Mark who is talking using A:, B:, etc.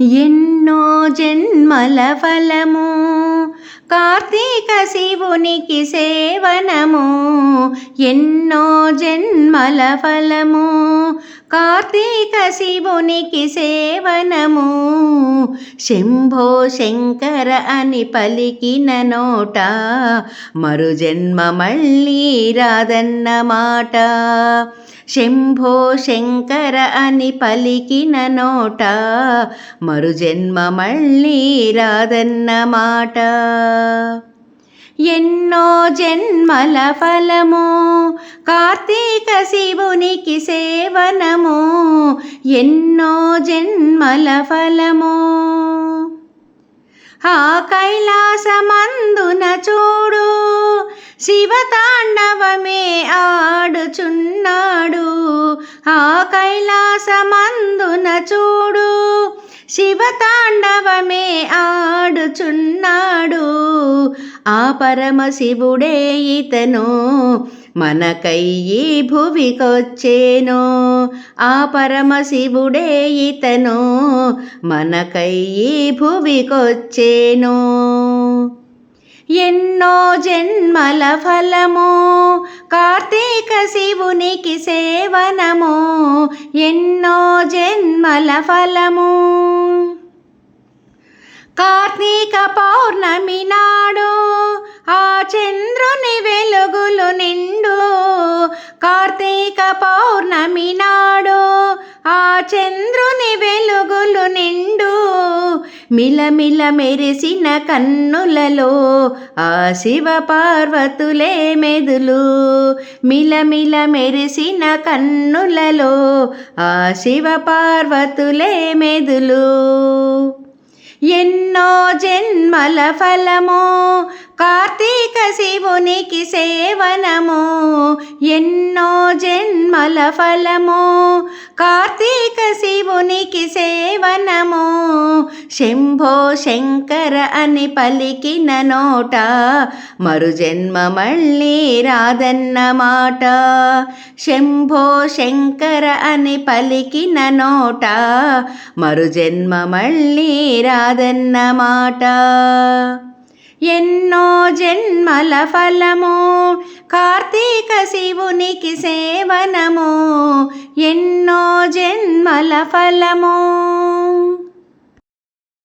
A: ఎన్నో జన్మల ఫలము కార్తీక శివునికి సేవనము. ఎన్నో జన్మల ఫలము కార్తీక శివునికి సేవనము. శంభో శంకర అని పలికిన నోట మరు జన్మ మళ్ళీ రాదన్న మాట. శంభో శంకర అని పలికిన నోట మరు జన్మ మళ్ళీ రాదన్న మాట. ఎన్నో జన్మల ఫలము కార్తీక శివునికి సేవనము ఎన్నో జన్మల ఫలము. ఆ కైలాసమందున చూడు శివతాండవమే ఆడుచున్నాడు. ఆ కైలాసమందున చూడు శివతాండవమే ఆడుచున్నాడు. ఆ పరమశివుడే ఇతను మనకై ఈ భువికొచ్చేను. ఆ పరమశివుడే ఇతను మనకై ఈ భువికొచ్చేను. ఎన్నో జన్మల ఫలము కార్తీక శివునికి సేవనము ఎన్నో జన్మల ఫలము. కార్తీక పౌర్ణమి నాడు ఆ చంద్రుని వెలుగులు నిండు. కార్తీక పౌర్ణమి నాడు ఆ చంద్రుని వెలుగులు నిండు. మిలమిల మెరిసిన కన్నులలో ఆ శివ పార్వతులే మెదులు. మిలమిల మెరిసిన కన్నులలో ఆ శివ పార్వతులే మెదులు. ఎన్నో జన్మల ఫలము కార్తీ శివునికి సేవనము ఎన్నో జన్మల ఫలము. కార్తీక శివునికి సేవనము శంభో శంకర అని పలికిన నోట మరు జన్మ మళ్ళీ రాదన్న మాట. శంభో శంకర అని పలికిన నోట మరు జన్మ మళ్ళీ రాదన్న మాట. ఎన్నో జన్మల ఫలము కార్తీక శివునికి సేవనము ఎన్నో జన్మల ఫలము.